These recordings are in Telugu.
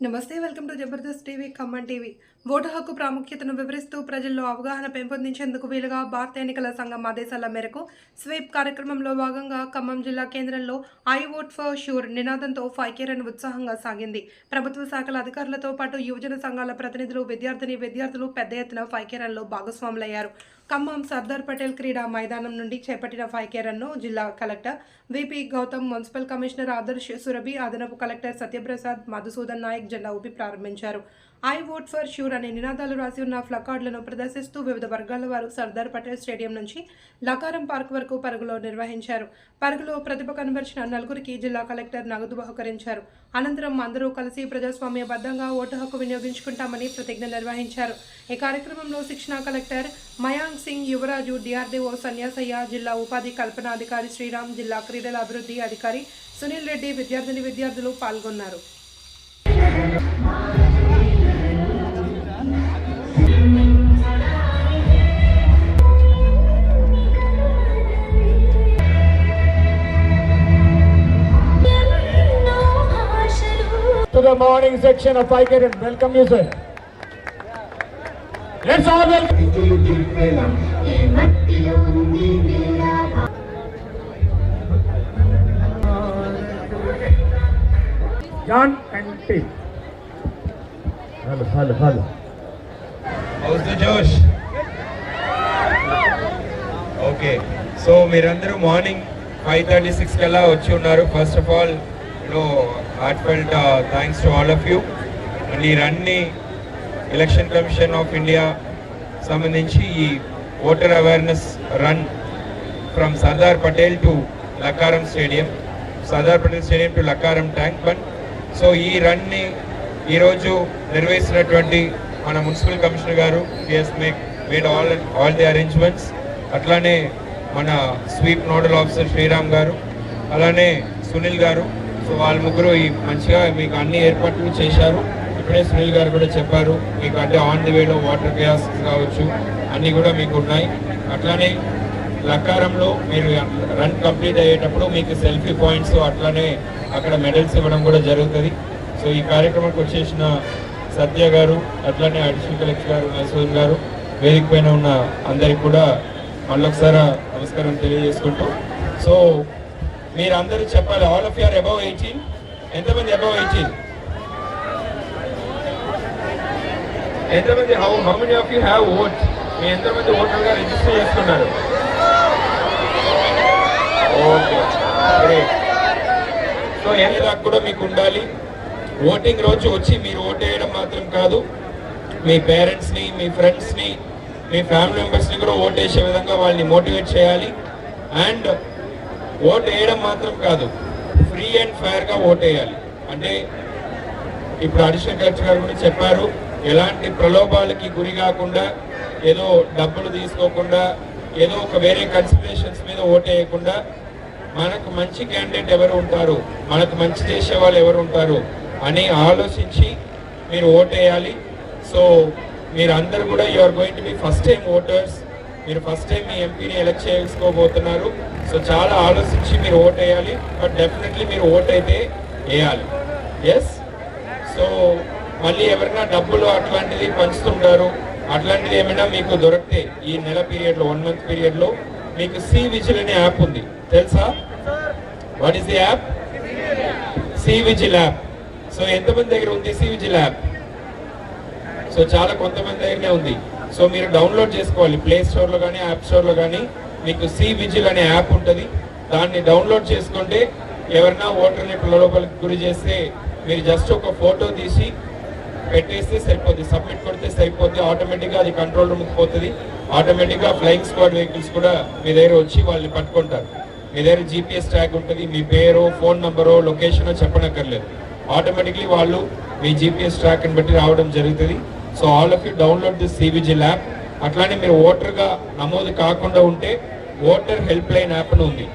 నమస్తే welcome to Jabardasth TV Khammam TV. Vote హక్కు ప్రాముఖ్యతను వివరిస్తూ ప్రజల్లో అవగాహన పెంపొందించేందుకు వీలుగా భారత ఎన్నికల సంఘం ఆదేశాల మేరకు స్వీప్ కార్యక్రమంలో భాగంగా ఖమ్మం జిల్లా కేంద్రంలో ఐ ఓట్ ఫర్ షూర్ నినాదంతో ఫైకే రన్ ఉత్సాహంగా సాగింది. ప్రభుత్వ శాఖల అధికారులతో పాటు యువజన సంఘాల ప్రతినిధులు విద్యార్థిని విద్యార్థులు పెద్ద ఎత్తున ఫైకే రన్లో భాగస్వాములయ్యారు. ఖమ్మం సర్దార్ పటేల్ క్రీడా మైదానం నుండి చేపట్టిన ఫైకే రన్ను జిల్లా collector VP Gautam municipal commissioner Adarsh Surabhi అదనపు కలెక్టర్ సత్యప్రసాద్ మధుసూదన్ నాయక్ జెండా ఊపి ప్రారంభించారు. ఐ ఓట్ ఫర్ షూర్ అనే నినాదాలు రాసి ఉన్న ఫ్లకార్డులను ప్రదర్శిస్తూ వివిధ వర్గాల వారు సర్దార్ పటేల్ స్టేడియం నుంచి లకారం పార్క్ వరకు పరుగులో నిర్వహించారు. పరుగులో ప్రతిభ కనబరిచిన నలుగురికి జిల్లా కలెక్టర్ నగదు బహుకరించారు. అనంతరం అందరూ కలిసి ప్రజాస్వామ్యబద్ధంగా ఓటు హక్కు వినియోగించుకుంటామని ప్రతిజ్ఞ నిర్వహించారు. ఈ కార్యక్రమంలో శిక్షణ కలెక్టర్ మయాంక్ సింగ్ యువరాజు డిఆర్డీఓ సన్యాసయ్య జిల్లా ఉపాధి కల్పనాధికారి శ్రీరామ్ జిల్లా క్రీడల అభివృద్ధి అధికారి సునీల్ రెడ్డి విద్యార్థిని విద్యార్థులు పాల్గొన్నారు. To the morning section of Ikerin. Welcome you, sir. Let's all welcome. John and T. Hello, hello, hello. How's the josh okay so మీరందరూ మార్నింగ్ ఫైవ్ థర్టీ సిక్స్ కల్లా వచ్చి ఉన్నారు. First of all no heartfelt thanks to all of you and ఈ రన్ని ఎలక్షన్ కమిషన్ ఆఫ్ ఇండియా సంబంధించి ఈ voter awareness run from Sardar Patel to Lakkaram stadium Sardar Patel stadium to Lakkaram tank bund so ఈ రన్ని ఈరోజు నిర్వహిస్తున్నటువంటి మన మున్సిపల్ కమిషనర్ గారు has make made all all the arrangements అట్లానే మన స్వీప్ నోడల్ ఆఫీసర్ శ్రీరామ్ గారు అలానే సునీల్ గారు. సో వాళ్ళ ముగ్గురు ఈ మంచిగా మీకు అన్ని ఏర్పాట్లు చేశారు. ఇప్పుడే సునీల్ గారు కూడా చెప్పారు మీకు అంటే ఆన్ ది వేలో వాటర్ గ్యాస్ కావచ్చు అన్నీ కూడా మీకు ఉన్నాయి. అట్లానే లక్కారంలో మీరు రన్ కంప్లీట్ అయ్యేటప్పుడు మీకు సెల్ఫీ పాయింట్స్ అట్లానే అక్కడ మెడల్స్ ఇవ్వడం కూడా జరుగుతుంది. సో ఈ కార్యక్రమానికి వచ్చేసిన సత్య గారు అట్లానే అడిషనల్ కలెక్టర్ గారు నసూర్ గారు వేదిక పైన ఉన్న అందరికి కూడా మళ్ళొకసారి నమస్కారం తెలియజేసుకుంటూ. సో మీరు అందరూ చెప్పాలి all of you are above eighteen ఎంతమంది అబౌవ్ ఎయిటీన్ ఎంతమంది how how many of you have vote మీ ఎంతమంది ఓటర్గా రిజిస్టర్ చేసుకున్నారు ఓకే గ్రేట్ సో కూడా మీకు ఉండాలి. ఓటింగ్ రోజు వచ్చి మీరు ఓట్ వేయడం మాత్రం కాదు. మీ పేరెంట్స్ని మీ ఫ్రెండ్స్ని మీ ఫ్యామిలీ మెంబర్స్ని కూడా ఓట్ వేసే విధంగా వాళ్ళని మోటివేట్ చేయాలి. అండ్ ఓట్ వేయడం మాత్రం కాదు ఫ్రీ అండ్ ఫైర్గా ఓట్ వేయాలి అంటే ఇప్పుడు అడిషనల్ కలెక్టర్ గారు కూడా చెప్పారు ఎలాంటి ప్రలోభాలకి గురి కాకుండా ఏదో డబ్బులు తీసుకోకుండా ఏదో ఒక వేరే కన్సిడరేషన్స్ మీద ఓట్ వేయకుండా మనకు మంచి క్యాండిడేట్ ఎవరు ఉంటారు? మనకు మంచి చేసే వాళ్ళు ఎవరు ఉంటారు? అని ఆలోచించి మీరు ఓట్ వేయాలి. సో మీరు అందరు కూడా you are going to be first time voters మీరు ఫస్ట్ టైం మీ ఎంపీని ఎలక్ట్ చేసుకోబోతున్నారు. సో చాలా ఆలోచించి మీరు ఓట్ వేయాలి. బట్ డెఫినెట్లీ మీరు ఓట్ అయితే వేయాలి. ఎస్ సో మళ్ళీ ఎవరైనా డబ్బులు అట్లాంటిది పంచుతుంటారు. అట్లాంటిది ఏమైనా మీకు దొరికితే ఈ నెల పీరియడ్లో వన్ మంత్ పీరియడ్లో మీకు సి విజిల్ అనే యాప్ ఉంది. తెలుసా? What is the app C vigil app so ఎంతమంది దగ్గర ఉంది సి విజిల్ యాప్ సో చాలా కొంతమంది దగ్గరనే ఉంది. సో మీరు డౌన్లోడ్ చేసుకోవాలి. ప్లే స్టోర్లో కానీ యాప్ స్టోర్లో కానీ మీకు సి విజిల్ అనే యాప్ ఉంటుంది. దాన్ని డౌన్లోడ్ చేసుకుంటే ఎవరైనా ఓటర్ని లోపలికి గురి చేస్తే మీరు జస్ట్ ఒక ఫోటో తీసి పెట్టేస్తే సరిపోద్ది సబ్మిట్ కొడితే సరిపోద్ది ఆటోమేటిక్గా అది కంట్రోల్ రూమ్కి పోతుంది. ఆటోమేటిక్గా ఫ్లయింగ్ స్క్వాడ్ వెహికల్స్ కూడా మీ దగ్గర వచ్చి వాళ్ళని పట్టుకుంటారు. మీ దగ్గర జీపీఎస్ ట్యాగ్ ఉంటుంది మీ పేరు ఫోన్ నెంబరో లొకేషనో చెప్పనక్కర్లేదు. ఆటోమేటిక్లీ వాళ్ళు మీ జీపీఎస్ ట్రాక్ని బట్టి రావడం జరుగుతుంది. So all of you download this C vigil app అట్లానే మీరు ఓటర్గా నమోదు కాకుండా ఉంటే ఓటర్ హెల్ప్ లైన్ యాప్ అని ఉంది.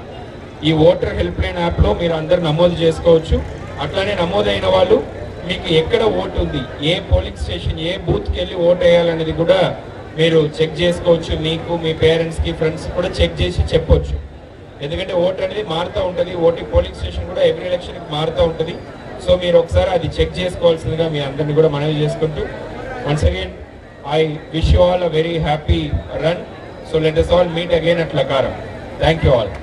ఈ ఓటర్ హెల్ప్ లైన్ యాప్లో మీరు అందరు నమోదు చేసుకోవచ్చు. అట్లానే నమోదైన వాళ్ళు మీకు ఎక్కడ ఓటు ఉంది? ఏ పోలింగ్ స్టేషన్ ఏ బూత్కి వెళ్ళి ఓటు వేయాలనేది కూడా మీరు చెక్ చేసుకోవచ్చు. మీకు మీ పేరెంట్స్కి ఫ్రెండ్స్ కూడా చెక్ చేసి చెప్పొచ్చు. ఎందుకంటే ఓట్ అనేది మారుతూ ఉంటుంది. ఓటింగ్ పోలింగ్ స్టేషన్ కూడా ఎవ్రీ ఎలక్షన్కి మారుతూ ఉంటుంది. సో మీరు ఒకసారి అది చెక్ చేసుకోవాల్సిందిగా మీ అందరిని కూడా మనవి చేసుకుంటూ once again I wish you all a very happy run so let us all meet again at Lakaram thank you all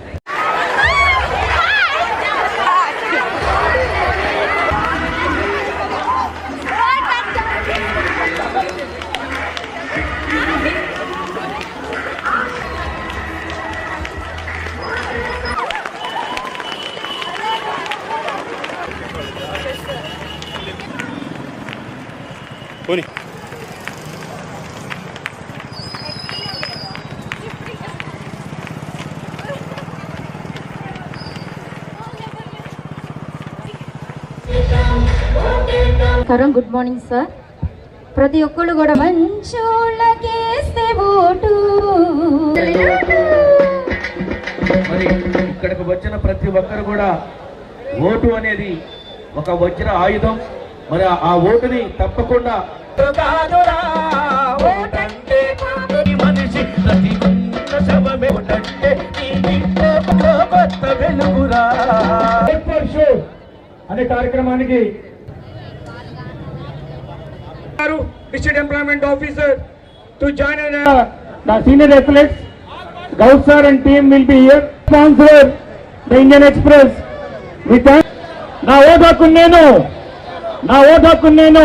నమస్కారం గుడ్ మార్నింగ్ సార్ ప్రతి ఒక్కళ్ళు కూడా మంచోళ్ళకేస్తే ఓటు. మరి ఇక్కడికి వచ్చిన ప్రతి ఒక్కరు కూడా ఓటు అనేది ఒక వజ్ర ఆయుధం. మరి ఆ ఓటుని తప్పకుండా అనే కార్యక్రమానికి district employment officer to join senior athletes Gaut sir and team will be here sponsor the Indian Express we thank నా ఓటు హక్కు నేను నా ఓటు హక్కు నేను.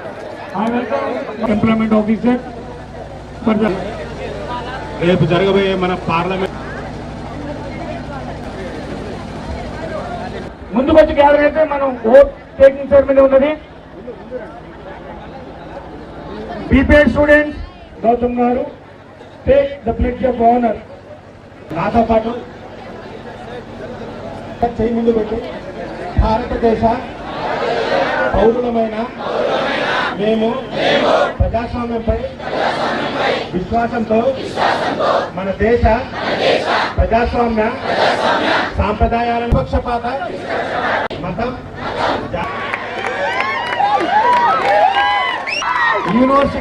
ఎంప్లాయ్మెంట్ ఆఫీసర్ రేపు జరగబోయే మన పార్లమెంట్ ముందుకు వచ్చి గ్యాదర్ అయితే మనం ఓట్ టేకింగ్ సెరమనీ ఉన్నది. బీపీఎడ్ స్టూడెంట్స్ గౌతమ్ గారు take the pledge of honour నాతో పాటు చేయి ముందు పెట్టి. భారతదేశ పౌరులమైన మేము ప్రజాస్వామ్యంపై విశ్వాసంతో మన దేశ ప్రజాస్వామ్య సాంప్రదాయాలను పక్షపాత మతం యూనివర్సిటీ